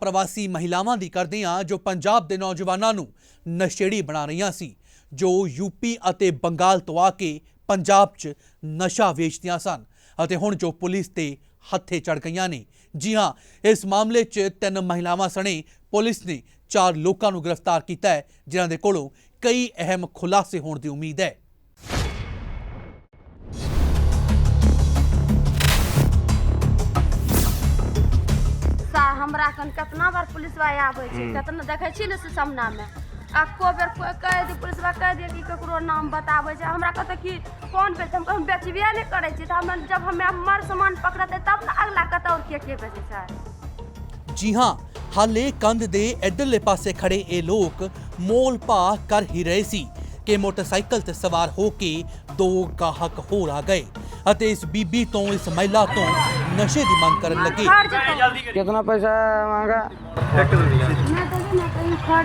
ਪ੍ਰਵਾਸੀ ਮਹਿਲਾਵਾਂ ਦੀ ਕਰਦੇ ਹਾਂ, ਜੋ ਪੰਜਾਬ ਦੇ ਨੌਜਵਾਨਾਂ ਨੂੰ ਨਸ਼ੇੜੀ ਬਣਾ ਰਹੀਆਂ ਸੀ, ਜੋ ਯੂਪੀ ਅਤੇ ਬੰਗਾਲ ਤੋਂ ਆ ਕੇ ਪੰਜਾਬ 'ਚ ਨਸ਼ਾ ਵੇਚਦੀਆਂ ਸਨ ਅਤੇ ਹੁਣ ਜੋ ਪੁਲਿਸ ਤੇ ਹੱਥੇ ਚੜ ਗਈਆਂ ਨੇ। ਜੀ ਹਾਂ, ਇਸ ਮਾਮਲੇ 'ਚ ਤਿੰਨ ਮਹਿਲਾਵਾਂ ਸਣੇ ਪੁਲਿਸ ਨੇ ਚਾਰ ਲੋਕਾਂ ਨੂੰ ਗ੍ਰਿਫਤਾਰ ਕੀਤਾ ਹੈ, ਜਿਨ੍ਹਾਂ ਦੇ ਕੋਲੋਂ ਕਈ ਅਹਿਮ ਖੁਲਾਸੇ ਹੋਣ ਦੀ ਉਮੀਦ ਹੈ। कन कितना बार पुलिस वाला आबै छै कितना देखै छी ने से सामना में आ को बेर कोई कह दी पुलिस वाला कह दिए कि ककरो नाम बताबै छै हमरा कहते कि कौन बेच हम कहम बेचबे नहीं करै छी तऽ हम जब हमे हमर सामान पकड़ते तब ना अगला कतौ और के के बेचै छै ਜੀ ਹਾਂ ਹਾਲੇ ਕੰਧ ਦੇ ਇਧਰਲੇ ਪਾਸੇ ਖੜੇ ਇਹ ਲੋਕ ਮੋਲ ਭਾ ਕਰ ਹੀ ਰਹੇ ਸੀ ਕਿ ਮੋਟਰਸਾਈਕਲ ਤੇ ਸਵਾਰ ਹੋ ਕੇ ਦੋ ਗਾਹਕ ਹੋਰ ਆ ਗਏ ਅਤੇ ਇਸ ਬੀਬੀ ਤੋਂ ਇਸ ਮਹਿਲਾ ਤੋਂ ਨਸ਼ੇ ਦੀ ਮੰਗ ਕਰਨ ਲੱਗੇ खड़ जेतौ कितना पैसा मांगा मैं तो ना कहीं खड़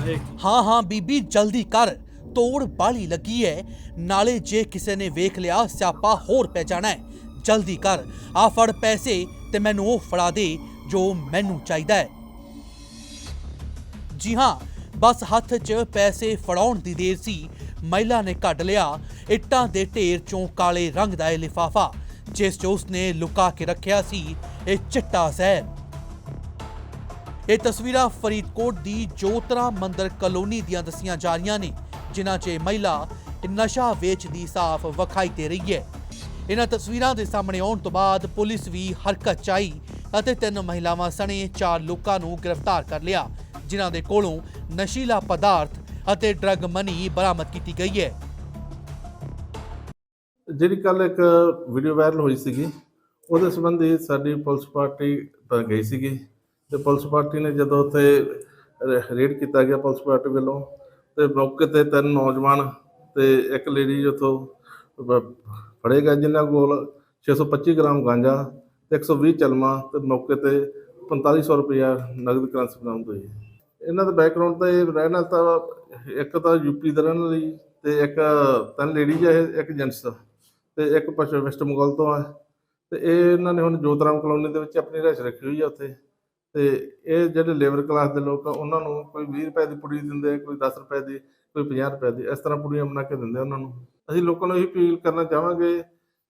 जेतौ ਹਾਂ ਹਾਂ ਬੀਬੀ ਜਲਦੀ ਕਰ ਤੋੜ ਬਾਲੀ ਲੱਗੀ ਹੈ ਨਾਲੇ ਜੇ ਕਿਸੇ ਨੇ ਵੇਖ ਲਿਆ ਸਿਆਪਾ ਹੋਰ ਪੈ ਜਾਣਾ ਹੈ ਜਲਦੀ ਕਰ ਆ ਫੜ ਪੈਸੇ ਤੇ ਮੈਨੂੰ ਉਹ ਫੜਾ ਦੇ ਜੋ ਮੈਨੂੰ ਚਾਹੀਦਾ ਹੈ ਜੀ ਹਾਂ ਬਸ ਹੱਥ 'ਚ ਪੈਸੇ ਫੜਾਉਣ ਦੀ ਦੇਰ ਸੀ ਮਹਿਲਾ ਨੇ ਕੱਢ ਲਿਆ ਇੱਟਾਂ ਦੇ ਢੇਰ ਚੋਂ ਕਾਲੇ ਰੰਗ ਦਾ ਇਹ ਲਿਫਾਫਾ, ਜਿਸ 'ਚ ਉਸਨੇ ਲੁਕਾ ਕੇ ਰੱਖਿਆ ਸੀ, ਇਹ ਚਿੱਟਾ ਜ਼ਹਿਰ। ਇਹ ਤਸਵੀਰਾਂ ਫਰੀਦਕੋਟ ਦੀ ਜੋਤਰਾ ਮੰਦਰ ਕਲੋਨੀ ਦੀਆਂ ਦੱਸੀਆਂ ਜਾ ਰਹੀਆਂ ਨੇ, ਜਿਨ੍ਹਾਂ 'ਚ ਮਹਿਲਾ ਨਸ਼ਾ ਵੇਚਦੀ ਸਾਫ਼ ਵਿਖਾਈ ਦੇ ਰਹੀ ਹੈ। ਇਹਨਾਂ ਤਸਵੀਰਾਂ ਦੇ ਸਾਹਮਣੇ ਆਉਣ ਤੋਂ ਬਾਅਦ ਪੁਲਿਸ ਵੀ ਹਰਕਤ 'ਚ ਆਈ ਅਤੇ ਤਿੰਨ ਮਹਿਲਾਵਾਂ ਸਣੇ ਚਾਰ ਲੋਕਾਂ ਨੂੰ ਗ੍ਰਿਫਤਾਰ ਕਰ ਲਿਆ, ਜਿਨ੍ਹਾਂ ਦੇ ਕੋਲੋਂ ਨਸ਼ੀਲਾ ਪਦਾਰਥ ਅਤੇ ਡਰੱਗ ਮਨੀ ਬਰਾਮਦ ਕੀਤੀ ਗਈ ਹੈ। ਜਿਹੜੀ ਕੱਲ ਇੱਕ ਵੀਡੀਓ ਵਾਇਰਲ ਹੋਈ ਸੀਗੀ, ਉਹਦੇ ਸੰਬੰਧੀ ਸਾਡੀ ਪੁਲਿਸ ਪਾਰਟੀ ਪ- ਗਈ ਸੀਗੀ ਤੇ ਪੁਲਿਸ ਪਾਰਟੀ ਨੇ ਜਦੋਂ ਉੱਥੇ ਰੇਡ ਕੀਤਾ ਗਿਆ ਪੁਲਿਸ ਪਾਰਟੀ ਵੱਲੋਂ ਤੇ ਮੌਕੇ ਤੇ ਤਿੰਨ ਨੌਜਵਾਨ ਤੇ ਇੱਕ ਲੇਡੀ ਉਥੋਂ ਫੜੇ ਗਏ ਜਿਨ੍ਹਾਂ ਕੋਲ 625 ਗ੍ਰਾਮ ਗਾਂਜਾ ਤੇ 120 ਚਲਮਾ ਤੇ ਮੌਕੇ ਤੇ 4500 ਰੁਪਇਆ ਨਗਦ ਕਰੰਸੀ ਬਰਾਮਦ ਹੋਈ। ਇਹਨਾਂ ਦਾ ਬੈਕਗ੍ਰਾਉਂਡ ਤਾਂ ਇਹ ਰਹਿਣਾ ਤਾਂ ਇੱਕ ਤਾਂ ਯੂਪੀ ਦਾ ਰਹਿਣ ਲਈ ਤੇ ਇੱਕ ਤਿੰਨ ਲੇਡੀਜ਼ ਹੈ ਇੱਕ ਜੈਂਟਸ ਤੇ ਇੱਕ ਪਛ- ਵੈਸਟ ਬੰਗਾਲ ਤੋਂ ਆ। ਤੇ ਇਹ ਇਹਨਾਂ ਨੇ ਹੁਣ ਜੋਤਰਾਮ ਕਲੋਨੀ ਦੇ ਵਿੱਚ ਆਪਣੀ ਰਹਿਸ਼ ਰੱਖੀ ਹੋਈ ਆ ਉੱਥੇ। ਤੇ ਇਹ ਜਿਹੜੇ ਲੇਬਰ ਕਲਾਸ ਦੇ ਲੋਕ ਆ, ਉਹਨਾਂ ਨੂੰ ਕੋਈ 20 ਰੁਪਏ ਦੀ ਪੁੜੀ ਦਿੰਦੇ, ਕੋਈ 10 ਰੁਪਏ ਦੀ, ਕੋਈ 50 ਰੁਪਏ ਦੀ, ਇਸ ਤਰ੍ਹਾਂ ਪੁੜੀਆਂ ਬਣਾ ਕੇ ਦਿੰਦੇ ਉਹਨਾਂ ਨੂੰ। ਅਸੀਂ ਲੋਕਾਂ ਨੂੰ ਇਹ ਅਪੀਲ ਕਰਨਾ ਚਾਹਾਂਗੇ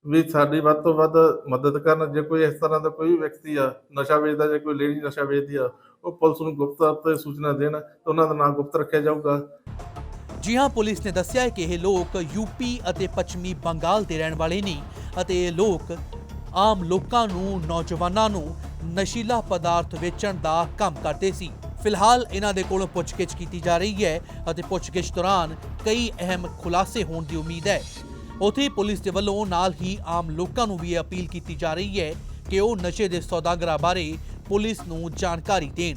ਵੀ ਸਾਡੀ ਵੱਧ ਤੋਂ ਵੱਧ ਮਦਦ ਕਰਨ। ਜੇ ਕੋਈ ਇਸ ਤਰ੍ਹਾਂ ਦਾ ਕੋਈ ਵਿਅਕਤੀ ਆ, ਨਸ਼ਾ ਵੇਚਦਾ ਜਾਂ ਕੋਈ ਲੇਡੀ ਨਸ਼ਾ ਵੇਚਦੀ ਆ, ਉਹ ਪੁਲਿਸ ਨੂੰ ਗੁਪਤ ਤੌਰ ਤੇ ਸੂਚਨਾ ਦੇਣ, ਤਾਂ ਉਹਨਾਂ ਦਾ ਨਾਮ ਗੁਪਤ ਰੱਖਿਆ ਜਾਊਗਾ। ਜੀ ਹਾਂ, ਪੁਲਿਸ ਨੇ ਦੱਸਿਆ ਹੈ ਕਿ ਇਹ ਲੋਕ ਯੂਪੀ ਅਤੇ ਪੱਛਮੀ ਬੰਗਾਲ ਦੇ ਰਹਿਣ ਵਾਲੇ ਨੇ ਅਤੇ ਇਹ ਲੋਕ ਆਮ ਲੋਕਾਂ ਨੂੰ, ਨੌਜਵਾਨਾਂ ਨੂੰ ਨਸ਼ੀਲਾ ਪਦਾਰਥ ਵੇਚਣ ਦਾ ਕੰਮ ਕਰਦੇ ਸੀ। ਫਿਲਹਾਲ ਇਹਨਾਂ ਦੇ ਕੋਲੋਂ ਪੁੱਛਗਿੱਛ ਕੀਤੀ ਜਾ ਰਹੀ ਹੈ ਅਤੇ ਪੁੱਛਗਿੱਛ ਦੌਰਾਨ ਕਈ ਅਹਿਮ ਖੁਲਾਸੇ ਹੋਣ ਦੀ ਉਮੀਦ ਹੈ। ਉੱਥੇ ਪੁਲਿਸ ਦੇ ਵੱਲੋਂ ਨਾਲ ਹੀ ਆਮ ਲੋਕਾਂ ਨੂੰ ਵੀ ਇਹ ਅਪੀਲ ਕੀਤੀ ਜਾ ਰਹੀ ਹੈ ਕਿ ਉਹ ਨਸ਼ੇ ਦੇ ਸੌਦਾਗਰਾਂ ਬਾਰੇ ਪੁਲਿਸ ਨੂੰ ਜਾਣਕਾਰੀ ਦੇਣ।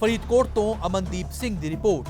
ਫਰੀਦਕੋਟ ਤੋਂ ਅਮਨਦੀਪ ਸਿੰਘ ਦੀ ਰਿਪੋਰਟ।